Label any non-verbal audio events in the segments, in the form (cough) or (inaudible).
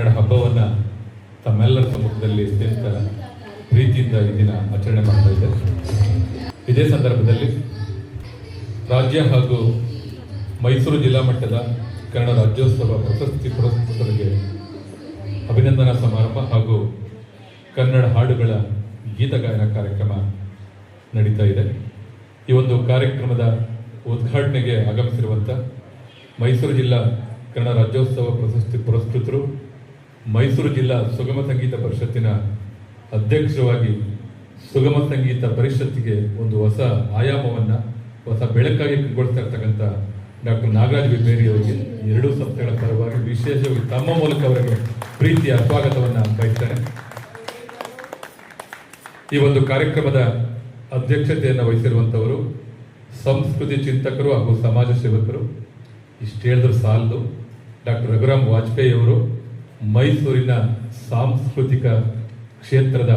ಕನ್ನಡ ಹಬ್ಬವನ್ನು ತಮ್ಮೆಲ್ಲರ ಸಮ್ಮುಖದಲ್ಲಿ ಅತ್ಯಂತ ಪ್ರೀತಿಯಿಂದ ಈ ದಿನ ಆಚರಣೆ ಮಾಡ್ತಾ ಇದೆ ಇದೇ ಸಂದರ್ಭದಲ್ಲಿ ರಾಜ್ಯ ಹಾಗೂ ಮೈಸೂರು ಜಿಲ್ಲಾ ಮಟ್ಟದ ಕನ್ನಡ ರಾಜ್ಯೋತ್ಸವ ಪ್ರಶಸ್ತಿ ಪುರಸ್ಕೃತರಿಗೆ ಅಭಿನಂದನಾ ಸಮಾರಂಭ ಹಾಗೂ ಕನ್ನಡ ಹಾಡುಗಳ ಗೀತಗಾಯನ ಕಾರ್ಯಕ್ರಮ ನಡೀತಾ ಇದೆ. ಈ ಒಂದು ಕಾರ್ಯಕ್ರಮದ ಉದ್ಘಾಟನೆಗೆ ಆಗಮಿಸಿರುವಂಥ ಮೈಸೂರು ಜಿಲ್ಲಾ ಕನ್ನಡ ರಾಜ್ಯೋತ್ಸವ ಪ್ರಶಸ್ತಿ ಪುರಸ್ಕೃತರು ಮೈಸೂರು ಜಿಲ್ಲಾ ಸುಗಮ ಸಂಗೀತ ಪರಿಷತ್ತಿನ ಅಧ್ಯಕ್ಷವಾಗಿ ಸುಗಮ ಸಂಗೀತ ಪರಿಷತ್ತಿಗೆ ಒಂದು ಹೊಸ ಆಯಾಮವನ್ನು, ಹೊಸ ಬೆಳಕಾಗಿ ಕಂಗೊಳಿಸ್ತಾ ಇರ್ತಕ್ಕಂಥ ಡಾಕ್ಟರ್ ನಾಗರಾಜ್ ಬಿಬೇರಿ ಅವರಿಗೆ ಎರಡೂ ಸಂಸ್ಥೆಗಳ ಪರವಾಗಿ ವಿಶೇಷವಾಗಿ ತಮ್ಮ ಮೂಲಕ ಅವರಿಗೆ ಪ್ರೀತಿಯ ಸ್ವಾಗತವನ್ನು ಬಯಸ್ತಾರೆ ಈ ಒಂದು ಕಾರ್ಯಕ್ರಮದ ಅಧ್ಯಕ್ಷತೆಯನ್ನು ವಹಿಸಿರುವಂಥವರು ಸಂಸ್ಕೃತಿ ಚಿಂತಕರು ಹಾಗೂ ಸಮಾಜ ಸೇವಕರು. ಇಷ್ಟು ಹೇಳಿದ್ರು ಸಾಲದು. ಡಾಕ್ಟರ್ ರಘುರಾಮ್ ವಾಜಪೇಯಿ ಅವರು ಮೈಸೂರಿನ ಸಾಂಸ್ಕೃತಿಕ ಕ್ಷೇತ್ರದ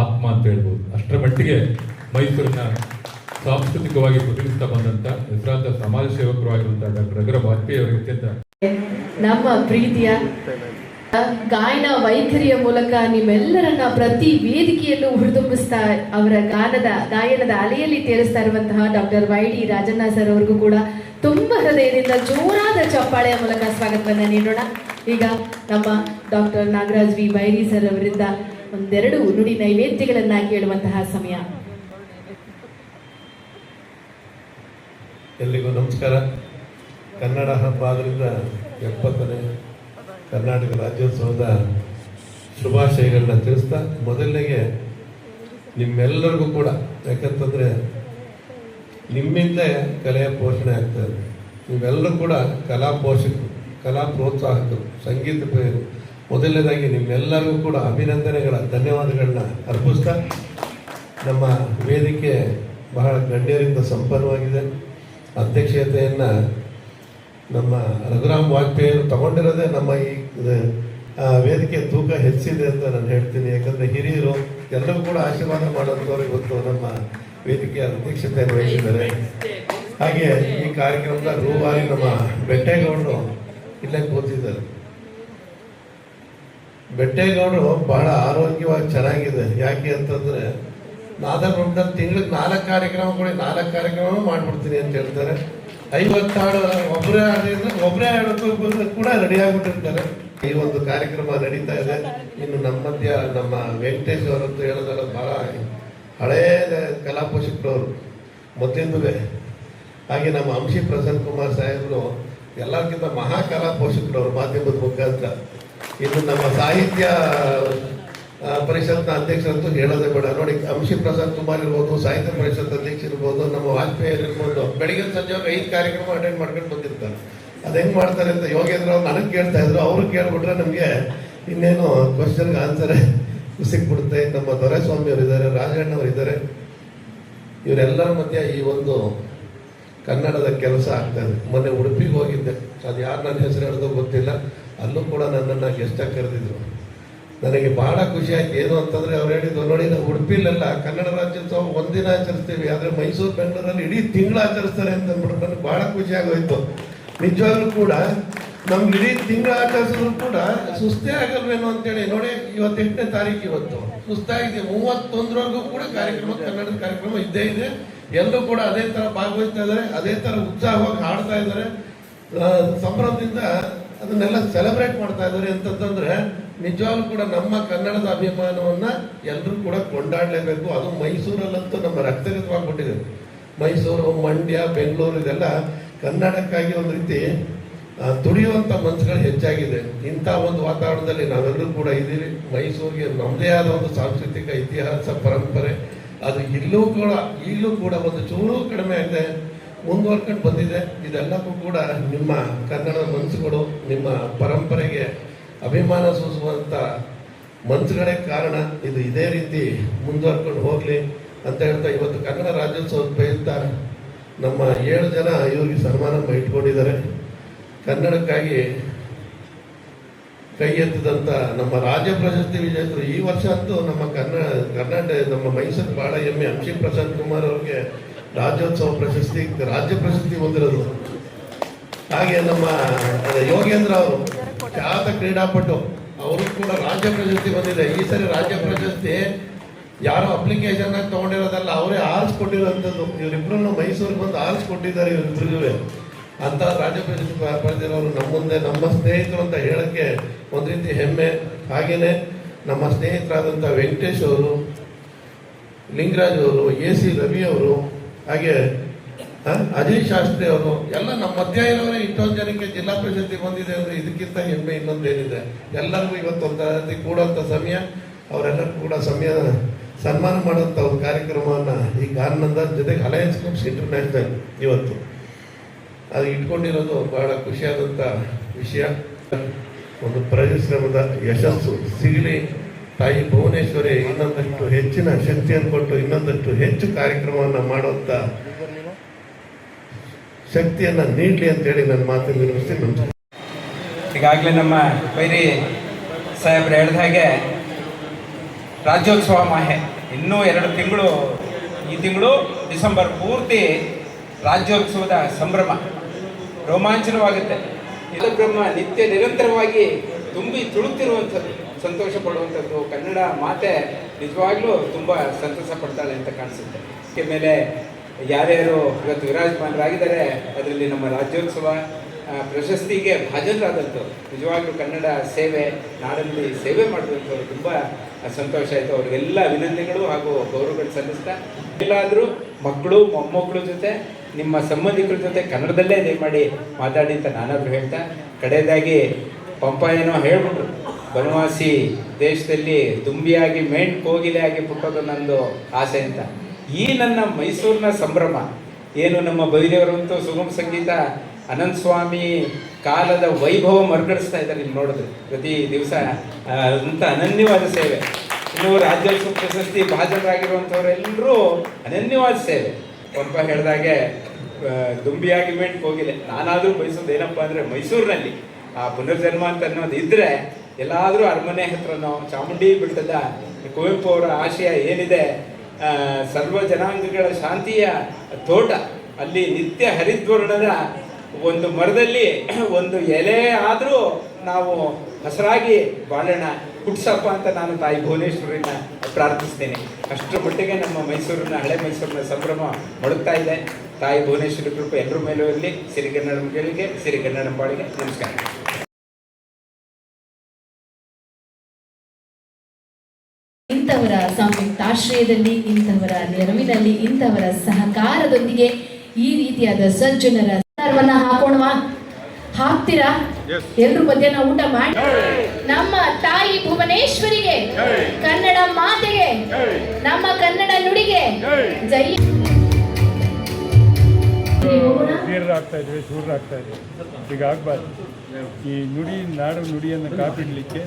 ಆತ್ಮ ಅಂತ ಹೇಳ್ಬೋದು. ಅಷ್ಟರ ಮಟ್ಟಿಗೆ ಮೈಸೂರಿನ ಸಾಂಸ್ಕೃತಿಕವಾಗಿ ಪ್ರತಿನಿಧಿಸ್ತಾ ಬಂದಂತ ಹೆಸರಾಂತ ಸಮಾಜ ಸೇವಕರು ಆಗಿರುವಂತಹ ಡಾಕ್ಟರ್ ರಘುರಾಮ್ ವಾಜಪೇಯಿ ಅವರಿಗೆ ಅತ್ಯಂತ ನಮ್ಮ ಪ್ರೀತಿಯ ಗಾಯನ ವೈಖರಿಯ ಮೂಲಕ ನಿಮ್ಮೆಲ್ಲರನ್ನ ಪ್ರತಿ ವೇದಿಕೆಯಲ್ಲೂ ಹುರಿದುಂಬಿಸ್ತಾ ಅವರ ಗಾನದ, ಗಾಯನದ ಅಲೆಯಲ್ಲಿ ತೇರಿಸ್ತಾ ಇರುವಂತಹ doctor Y D Rajanna sir ಅವರಿಗೂ ಕೂಡ ತುಂಬಾ ಹೃದಯದಿಂದ ಜೋರಾದ ಚಪ್ಪಾಳೆಯ ಮೂಲಕ ಸ್ವಾಗತವನ್ನ ನೀಡೋಣ. ಈಗ ನಮ್ಮ doctor Nagaraj V. Byri sir ಅವರಿಂದ ಒಂದೆರಡು ನುಡಿ ನೈವೇದ್ಯಗಳನ್ನ ಕೇಳುವಂತಹ ಸಮಯ. ಎಲ್ಲಿಗೂ ನಮಸ್ಕಾರ. ಕನ್ನಡ ಹಬ್ಬ ಆದ್ರಿಂದ ಎಪ್ಪತ್ತನೇ ಕರ್ನಾಟಕ ರಾಜ್ಯೋತ್ಸವದ ಶುಭಾಶಯಗಳನ್ನ ತಿಳಿಸ್ತಾ ಮೊದಲಿಗೆ ನಿಮ್ಮೆಲ್ಲರಿಗೂ ಕೂಡ, ಯಾಕಂತಂದರೆ ನಿಮ್ಮಿಂದ ಕಲೆಯ ಪೋಷಣೆ ಆಗ್ತದೆ ನೀವೆಲ್ಲರೂ ಕೂಡ ಕಲಾ ಪೋಷಕರು. ಕಲಾ ಪ್ರೋತ್ಸಾಹಕರು ಸಂಗೀತ ಪ್ರಿಯರು ಮೊದಲನೇದಾಗಿ ನಿಮ್ಮೆಲ್ಲರಿಗೂ ಕೂಡ ಅಭಿನಂದನೆಗಳ, ಧನ್ಯವಾದಗಳನ್ನ ಅರ್ಪಿಸ್ತಾ ನಮ್ಮ ವೇದಿಕೆ ಬಹಳ ಗಣ್ಯರಿಂದ ಸಂಪನ್ನವಾಗಿದೆ. ಅಧ್ಯಕ್ಷತೆಯನ್ನು ನಮ್ಮ ರಘುರಾಮ್ ವಾಜಪೇಯಿಯವರು ತಗೊಂಡಿರೋದೇ ನಮ್ಮ ಈ ವೇದಿಕೆ ತೂಕ ಹೆಚ್ಚಿದೆ ಅಂತ ನಾನು ಹೇಳ್ತೀನಿ. ಯಾಕಂದರೆ ಹಿರಿಯರು ಎಲ್ಲರೂ ಕೂಡ ಆಶೀರ್ವಾದ ಮಾಡೋದವರು ಇವತ್ತು ನಮ್ಮ ವೇದಿಕೆಯ ಅಧ್ಯಕ್ಷತೆಯನ್ನು ವಹಿಸಿದ್ದಾರೆ. ಹಾಗೆ ಈ ಕಾರ್ಯಕ್ರಮದ ರೂವಾರಿ ನಮ್ಮ ಬೆಟ್ಟೇಗೌಡರು ಇಲ್ಲೇ ಕೂತಿದ್ದಾರೆ. ಬೆಟ್ಟೇಗೌಡರು ಬಹಳ ಆರೋಗ್ಯವಾಗಿ ಚೆನ್ನಾಗಿದೆ. ಯಾಕೆ ಅಂತಂದ್ರೆ ನಾದಬ್ರಹ್ಮದಲ್ಲಿ ತಿಂಗಳಿಗೆ ನಾಲ್ಕು ಕಾರ್ಯಕ್ರಮ ಕೊಡಿ, ನಾಲ್ಕು ಕಾರ್ಯಕ್ರಮ ಮಾಡ್ಬಿಡ್ತೀನಿ ಅಂತ ಹೇಳ್ತಾರೆ. ಐವತ್ತಾರು ಒಬ್ಬರೇ ಆಡಿದ್ರೆ ಒಬ್ಬರೇ ಆಡೋದು ಕೂಡ ರೆಡಿ ಆಗ್ಬಿಟ್ಟಿರ್ತಾರೆ. ಈ ಒಂದು ಕಾರ್ಯಕ್ರಮ ನಡೀತಾ ಇದೆ. ಇನ್ನು ನಮ್ಮ ಮಧ್ಯ ನಮ್ಮ ವೆಂಕಟೇಶ್ ಅಂತ ಹೇಳೋದಲ್ಲ ಬಹಳ ಹಳೇ ಕಲಾಪೋಷಕರು ಅವರು. ಮೊದಲಿಂದಲೇ. ಹಾಗೆ ನಮ್ಮ ಅಂಶಿ ಪ್ರಸನ್ನ ಕುಮಾರ್ ಸಾಹೇಬರು ಎಲ್ಲರಿಗಿಂತ ಮಹಾಕಲಾ ಪೋಷಕರು ಮಾಧ್ಯಮದ ಮುಖಾಂತರ. ಇದು ನಮ್ಮ ಸಾಹಿತ್ಯ ಪರಿಷತ್ನ ಅಧ್ಯಕ್ಷರಂತೂ ಹೇಳೋದೇ ಬೇಡ. ನೋಡಿ, ಅಂಶಿ ಪ್ರಸಾದ್ ಕುಮಾರ್ ಇರ್ಬೋದು, ಸಾಹಿತ್ಯ ಪರಿಷತ್ ಅಧ್ಯಕ್ಷ ಇರ್ಬೋದು, ನಮ್ಮ ವಾಜಪೇಯಿ ಇರ್ಬೋದು, ಬೆಳಿಗ್ಗೆ ಸಂಜೆ ಐದು ಕಾರ್ಯಕ್ರಮ ಅಟೆಂಡ್ ಮಾಡ್ಕೊಂಡು ಬಂದಿರ್ತಾರೆ. ಅದು ಹೆಂಗ್ ಮಾಡ್ತಾರೆ ಅಂತ ಯೋಗೇಂದ್ರ ಅವ್ರು ನನಗೆ ಕೇಳ್ತಾ ಇದ್ರು. ಅವರು ಕೇಳ್ಬಿಟ್ರೆ ನಮಗೆ ಇನ್ನೇನು ಕ್ವಶನ್ಗೆ ಆನ್ಸರೇ (laughs) ಸಿಕ್ಬಿಡುತ್ತೆ. ನಮ್ಮ ದೊರೆಸ್ವಾಮಿ ಅವರು ಇದ್ದಾರೆ ರಾಜಣ್ಣ ಅವರು ಇದ್ದಾರೆ ಇವರೆಲ್ಲರ ಮಧ್ಯೆ ಈ ಒಂದು ಕನ್ನಡದ ಕೆಲಸ ಆಗ್ತಾ ಇದೆ ಮೊನ್ನೆ ಉಡುಪಿಗೆ ಹೋಗಿದ್ದೆ. ಅದು ಯಾರು ನನ್ನ ಹೆಸರು ಹೇಳೋದು ಗೊತ್ತಿಲ್ಲ. ಅಲ್ಲೂ ಕೂಡ ನನ್ನನ್ನು ಗೆಸ್ಟಾಗಿ ಕರೆದಿದ್ರು. ನನಗೆ ಭಾಳ ಖುಷಿ ಆಯ್ತು. ಏನು ಅಂತಂದ್ರೆ ಅವ್ರು ಹೇಳಿದ್ರು ನೋಡಿ, ನಾವು ಉಡುಪಿಲೆಲ್ಲ ಕನ್ನಡ ರಾಜ್ಯೋತ್ಸವ ಒಂದಿನ ಆಚರಿಸ್ತೀವಿ. ಆದರೆ ಮೈಸೂರು, ಬೆಂಗಳೂರಲ್ಲಿ ಇಡೀ ತಿಂಗಳು ಆಚರಿಸ್ತಾರೆ ಅಂತ ಅಂದ್ಬಿಟ್ಟು ನನಗೆ ಭಾಳ ಖುಷಿ ಆಗೋಯ್ತು. ನಿಜವಾಗ್ಲೂ ಕೂಡ ನಮ್ಗೆ ಇಡೀ ತಿಂಗಳು ಆಚರಿಸಿದ್ರು ಕೂಡ ಸುಸ್ತೇ ಆಗಲ್ವೇನೋ ಅಂತೇಳಿ. ನೋಡಿ ಇವತ್ತೆಂಟನೇ ತಾರೀಕು ಇವತ್ತು. ಸುಸ್ತಾಗಿದೆ. ಮೂವತ್ತೊಂದರವರೆಗೂ ಕೂಡ ಕಾರ್ಯಕ್ರಮ, ಕನ್ನಡದ ಕಾರ್ಯಕ್ರಮ ಇದ್ದೇ ಇದೆ. ಎಲ್ಲರೂ ಕೂಡ ಅದೇ ತರ ಭಾಗವಹಿಸ್ತಾ ಇದ್ದಾರೆ, ಅದೇ ತರ ಉತ್ಸಾಹವಾಗಿ ಹಾಡ್ತಾ ಇದ್ದಾರೆ. ಸಂಭ್ರಮದಿಂದ ಅದನ್ನೆಲ್ಲ ಸೆಲೆಬ್ರೇಟ್ ಮಾಡ್ತಾ ಇದ್ದಾರೆ ಅಂತಂದ್ರೆ ನಿಜವಾಗ್ಲೂ ಕೂಡ ನಮ್ಮ ಕನ್ನಡದ ಅಭಿಮಾನವನ್ನ ಎಲ್ಲರೂ ಕೂಡ ಕೊಂಡಾಡಲೇಬೇಕು. ಅದು ಮೈಸೂರಲ್ಲಂತೂ ನಮ್ಮ ರಕ್ತಗತವಾಗ್ಬಿಟ್ಟಿದೆ. ಮೈಸೂರು, ಮಂಡ್ಯ, ಬೆಂಗಳೂರು ಇದೆಲ್ಲ ಕನ್ನಡಕ್ಕಾಗಿ ಒಂದು ರೀತಿ ದುಡಿಯುವಂತ ಮನಸ್ಸುಗಳು ಹೆಚ್ಚಾಗಿದೆ. ಇಂಥ ಒಂದು ವಾತಾವರಣದಲ್ಲಿ ನಾವೆಲ್ಲರೂ ಕೂಡ ಇದ್ದೀವಿ. ಮೈಸೂರಿಗೆ ನಮ್ಮದೇ ಆದ ಒಂದು ಸಾಂಸ್ಕೃತಿಕ ಇತಿಹಾಸ, ಪರಂಪರೆ ಅದು ಇಲ್ಲೂ ಕೂಡ ಇಲ್ಲೂ ಕೂಡ ಒಂದು ಚೂರು ಕಡಿಮೆ ಆಗಿದೆ ಮುಂದುವರ್ಕೊಂಡು ಬಂದಿದೆ. ಇದೆಲ್ಲಕ್ಕೂ ಕೂಡ ನಿಮ್ಮ ಕನ್ನಡ ಮನಸ್ಸುಗಳು ನಿಮ್ಮ ಪರಂಪರೆಗೆ ಅಭಿಮಾನ ಸೂಸುವಂಥ ಮನಸ್ಸುಗಳೇ ಕಾರಣ. ಇದು ಇದೇ ರೀತಿ ಮುಂದುವರ್ಕೊಂಡು ಹೋಗಲಿ ಅಂತ ಹೇಳ್ತಾ ಇವತ್ತು ಕನ್ನಡ ರಾಜ್ಯೋತ್ಸವ ಪ್ರಯುಕ್ತ ನಮ್ಮ ಏಳು ಜನ ಇವ್ರಿಗೆ ಸನ್ಮಾನ ಇಟ್ಕೊಂಡಿದ್ದಾರೆ ಕನ್ನಡಕ್ಕಾಗಿ ಕೈ ನಮ್ಮ ರಾಜ್ಯ ಪ್ರಶಸ್ತಿ ವಿಜೇತರು ಈ ವರ್ಷ ಅಂತೂ ನಮ್ಮ ಕನ್ನಡ ಕರ್ನಾಟಕ, ನಮ್ಮ ಮೈಸೂರು ಬಹಳ ಹೆಮ್ಮೆ. ಅಂಶಿ ಪ್ರಶಾಂತ್ ಕುಮಾರ್ ಅವ್ರಿಗೆ ರಾಜ್ಯೋತ್ಸವ ಪ್ರಶಸ್ತಿ, ರಾಜ್ಯ ಪ್ರಶಸ್ತಿ ಹೊಂದಿರೋದು. ಹಾಗೆ ನಮ್ಮ ಯೋಗೇಂದ್ರ ಅವರು ಖ್ಯಾತ ಕ್ರೀಡಾಪಟು, ಅವರು ಕೂಡ ರಾಜ್ಯ ಪ್ರಶಸ್ತಿ ಬಂದಿದೆ ಈ ಸರಿ ರಾಜ್ಯ ಪ್ರಶಸ್ತಿ ಯಾರು ಅಪ್ಲಿಕೇಶನ್ ತಗೊಂಡಿರೋದಲ್ಲ, ಅವರೇ ಆರಿಸ್ಕೊಟ್ಟಿರೋಂಥದ್ದು. ಇವರಿಬ್ರು ಮೈಸೂರಿಗೆ ಬಂದು ಆರಿಸ್ಕೊಟ್ಟಿದ್ದಾರೆ ಇವರಿಬ್ಬರಿಗೂ ಅಂತ ರಾಜ್ಯ ಪಡೆದಿರೋರು ನಮ್ಮ ಮುಂದೆ ನಮ್ಮ ಸ್ನೇಹಿತರು ಅಂತ ಹೇಳಕ್ಕೆ ಒಂದು ರೀತಿ ಹೆಮ್ಮೆ. ಹಾಗೇನೆ ನಮ್ಮ ಸ್ನೇಹಿತರಾದಂಥ ವೆಂಕಟೇಶ್ ಅವರು, ಲಿಂಗರಾಜ್ ಅವರು, ಎ ಸಿ ರವಿ ಅವರು, ಹಾಗೆ ಅಜಯ್ ಶಾಸ್ತ್ರಿ ಅವರು, ಎಲ್ಲ ನಮ್ಮ ಮಧ್ಯ ಇರೋರೇ ಇಷ್ಟೊಂದು ಜನಕ್ಕೆ ಜಿಲ್ಲಾ ಪ್ರಶಸ್ತಿ ಬಂದಿದೆ ಅಂದರೆ ಇದಕ್ಕಿಂತ ಹೆಮ್ಮೆ ಇನ್ನೊಂದೇನಿದೆ. ಎಲ್ಲರಿಗೂ ಇವತ್ತು ಒಂದು ಕೂಡುವಂಥ ಸಮಯ, ಅವರೆಲ್ಲರೂ ಕೂಡ ಸಮಯ ಸನ್ಮಾನ ಮಾಡುವಂಥ ಒಂದು ಕಾರ್ಯಕ್ರಮವನ್ನು ಈ ಕಾರಣದ ಜೊತೆಗೆ ಅಲಯನ್ಸ್ ಕ್ಲಬ್ಸ್ ಇಂಟರ್ನ್ಯಾಷನಲ್ ಇವತ್ತು. ಅದು ಇಟ್ಕೊಂಡಿರೋದು ಬಹಳ ಖುಷಿಯಾದಂಥ ವಿಷಯ. ಒಂದು ಪರಿಶ್ರಮದ ಯಶಸ್ಸು, ಸಿಗಲಿ, ತಾಯಿ ಭುವನೇಶ್ವರಿ ಇನ್ನೊಂದಷ್ಟು ಹೆಚ್ಚಿನ ಶಕ್ತಿಯನ್ನು ಕೊಟ್ಟು ಇನ್ನೊಂದಷ್ಟು ಹೆಚ್ಚು ಕಾರ್ಯಕ್ರಮವನ್ನು ಮಾಡುವಂಥ ಶಕ್ತಿಯನ್ನು ನೀಡಲಿ ಅಂತೇಳಿ ನನ್ನ ಮಾತನ್ನು ವಿನಿಸ್ತೀನಿ ನಮಸ್ಕಾರ ಈಗಾಗಲೇ ನಮ್ಮ ಬೈರಿ ಸಾಹೇಬ್ರು ಹೇಳಿದ ಹಾಗೆ ರಾಜ್ಯೋತ್ಸವ ಮಾಹೆ. ಇನ್ನೂ ಎರಡು ತಿಂಗಳು, ಈ ತಿಂಗಳು ಡಿಸೆಂಬರ್ ಪೂರ್ತಿ ರಾಜ್ಯೋತ್ಸವದ ಸಂಭ್ರಮ. ರೋಮಾಂಚನವಾಗುತ್ತೆ. ಬ್ರಹ್ಮ ನಿತ್ಯ ನಿರಂತರವಾಗಿ ತುಂಬಿ ತುಳುತ್ತಿರುವಂಥದ್ದು, ಸಂತೋಷ ಪಡುವಂಥದ್ದು. ಕನ್ನಡ ಮಾತೆ ನಿಜವಾಗ್ಲೂ ತುಂಬ ಸಂತಸ ಪಡ್ತಾಳೆ ಅಂತ ಕಾಣಿಸುತ್ತೆ. ಮೇಲೆ ಯಾರ್ಯಾರು ಇವತ್ತು ವಿರಾಜಮಾನರಾಗಿದ್ದಾರೆ, ಅದರಲ್ಲಿ ನಮ್ಮ ರಾಜ್ಯೋತ್ಸವ ಪ್ರಶಸ್ತಿಗೆ ಭಾಜನರಾದಂಥವ್ರು. ನಿಜವಾಗ್ಲೂ ಕನ್ನಡ ಸೇವೆ, ನಾಡಲ್ಲಿ ಸೇವೆ ಮಾಡಿದಂಥವ್ರು ತುಂಬ ಸಂತೋಷ ಆಯಿತು. ಅವ್ರಿಗೆಲ್ಲ ಅಭಿನಂದನೆಗಳು ಹಾಗೂ ಗೌರವಗಳು ಸಲ್ಲಿಸ್ತಾ ಇಲ್ಲಾದರೂ ಮಕ್ಕಳು, ಮೊಮ್ಮಕ್ಕಳು ಜೊತೆ ನಿಮ್ಮ ಸಂಬಂಧಿಕರ ಜೊತೆ ಕನ್ನಡದಲ್ಲೇ ದಯಮಾಡಿ ಮಾತಾಡಿ ಅಂತ ನಾನಾದರೂ ಹೇಳ್ತಾ ಕಡೆಯದಾಗಿ ಪಂಪ ಏನೋ ಹೇಳ್ಬಿಟ್ರು. ಬನವಾಸಿ ದೇಶದಲ್ಲಿ ದುಂಬಿಯಾಗಿ, ಮೇಣ್ ಕೋಗಿಲೆಯಾಗಿ ಪುಟ್ಟೋದು ನಂದು ಆಸೆ ಅಂತ. ಈ ನನ್ನ ಮೈಸೂರಿನ ಸಂಭ್ರಮ. ಏನು ನಮ್ಮ ಬೈಲಿಯವರಂತೂ ಸುಗಮ ಸಂಗೀತ, ಅನಂತ ಸ್ವಾಮಿ ಕಾಲದ ವೈಭವ ಮರುಗಡಿಸ್ತಾ ಇದ್ದಾರೆ ಇಲ್ಲಿ ನೋಡಿದ್ರೆ. ಪ್ರತಿ ದಿವಸ ಅಂತ ಅನನ್ಯವಾದ ಸೇವೆ. ಇನ್ನು ರಾಜ್ಯೋತ್ಸವ ಪ್ರಶಸ್ತಿ ಭಾಜನರಾಗಿರುವಂಥವರೆಲ್ಲರೂ ಅನನ್ಯವಾದ ಸೇವೆ. ಪಂಪ ಹೇಳಿದಾಗೆ ಆ, ದುಂಬಿಯಾಗಿ ಹೋಗಿಲ್ಲ ನಾನಾದರೂ ಬಯಸೋದು ಏನಪ್ಪ ಅಂದರೆ ಮೈಸೂರಿನಲ್ಲಿ ಆ ಪುನರ್ಜನ್ಮ ಅಂತ ಅನ್ನೋದು ಇದ್ದರೆ ಎಲ್ಲಾದರೂ ಅರಮನೆ ನಾವು ಚಾಮುಂಡಿ ಬೆಟ್ಟದ ಕುವೆಂಪು ಅವರ ಆಶಯ ಏನಿದೆ ಸರ್ವ ಜನಾಂಗಗಳ ಶಾಂತಿಯ ತೋಟ. ಅಲ್ಲಿ ನಿತ್ಯ ಹರಿದ್ವರ್ಣದ ಒಂದು ಮರದಲ್ಲಿ (clears throat) ಒಂದು ಎಲೆ ಆದರೂ ನಾವು ಹಸರಾಗಿ ಬಾಳೋಣ ಹುಟ್ಸಪ್ಪ ಅಂತ ನಾನು ತಾಯಿ ಭುವನೇಶ್ವರಿನ ಪ್ರಾರ್ಥಿಸ್ತೇನೆ. ಅಷ್ಟರ ಮಟ್ಟಿಗೆ ನಮ್ಮ ಮೈಸೂರಿನ ಹಳೆ ಮೈಸೂರಿನ ಸಂಭ್ರಮ ಮಡುಗ್ತಾ ಇದೆ. ತಾಯಿ ಭುವನೇಶ್ವರಿ ಕೃಪೆ ಎಲ್ಲರ ಮೇಲೂ ಇರಲಿ ಸಿರಿಗನ್ನಡಂಗಳಿಗೆ ಸಿರಿಗನ್ನಡಂಬಾಳಿಗೆ ನಮಸ್ಕಾರ. ಇಂಥವರ ಸಂಯುಕ್ತಾಶ್ರಯದಲ್ಲಿ ಇಂಥವರ ನೆರವಿನಲ್ಲಿ ಇಂಥವರ ಸಹಕಾರದೊಂದಿಗೆ ಈ ರೀತಿಯಾದ ಸಜ್ಜನರ ಸರ್ವನ್ನ ಹಾಕೋಣವಾ? ಹಾಕ್ತೀರಾ? ಎಲ್ರು ಮಧ್ಯಾಹ್ನ ಊಟ ಮಾಡಿ. ನಮ್ಮ ತಾಯಿ ಭುವನೇಶ್ವರಿಗೆ ಕನ್ನಡ ಮಾತೆಗೆ ನಮ್ಮ ಕನ್ನಡ ನುಡಿಗೆ ಜೈ ಆಗ್ತಾ ಇದ್ವಿ ಈಗ ಆಗಬಾರ್ದು. ಈ ನುಡಿ ನಾಡು ನುಡಿಯನ್ನು ಕಾಪಿಡಲಿಕ್ಕೆ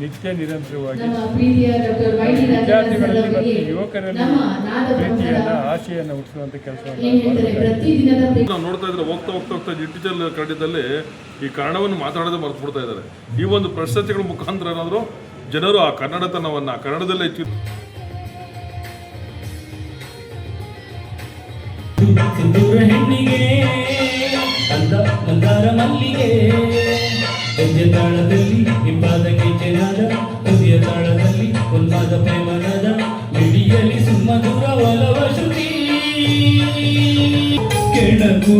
ನಿತ್ಯ ನಿರಂತರವಾಗಿ ನಮ್ಮ ಪ್ರೀತಿಯ ಡಾಕ್ಟರ್ ವೈ ಡಿ ವಿದ್ಯಾರ್ಥಿಗಳಲ್ಲಿ ಮತ್ತು ಯುವಕರಲ್ಲಿ ಪ್ರೀತಿಯನ್ನು ಆಶೆಯನ್ನು ಹುಟ್ಟಿಸುವಂತ ಕೆಲಸವನ್ನು ನಾವು ನೋಡ್ತಾ ಇದ್ರೆ ಹೋಗ್ತಾ ಹೋಗ್ತಾ ಹೋಗ್ತಾ ಡಿಜಿಟಲ್ ಕನ್ನಡದಲ್ಲಿ ಈ ಕನ್ನಡವನ್ನು ಮಾತಾಡೋದೇ ಮರೆತು ಬಿಡ್ತಾ ಇದ್ದಾರೆ. ಈ ಒಂದು ಪ್ರಶಸ್ತಿಗಳ ಮುಖಾಂತರ ಏನಾದರೂ ಜನರು ಆ ಕನ್ನಡತನವನ್ನು ಕನ್ನಡದಲ್ಲೇ ಹೆಚ್ಚು ಸಿಂಧೂರ ಹೆಣ್ಣಿಗೆ ಅಂದ ಮಂದಾರ ಮಲ್ಲಿಗೆ. ಹೆಜ್ಜೆ ತಾಳದಲ್ಲಿ ಹಿಂಬಾದ ಕೆಚ್ಚೆನಾದ ತುದಿಯ ತಾಳದಲ್ಲಿ ಉನ್ಮಾದ ಪ್ರೇಮನಾದ ಮಿಡಿಯಲಿ ಸುಮಧುರ ಒಲವ ಶ್ರುತಿ. ಕೆಳಕು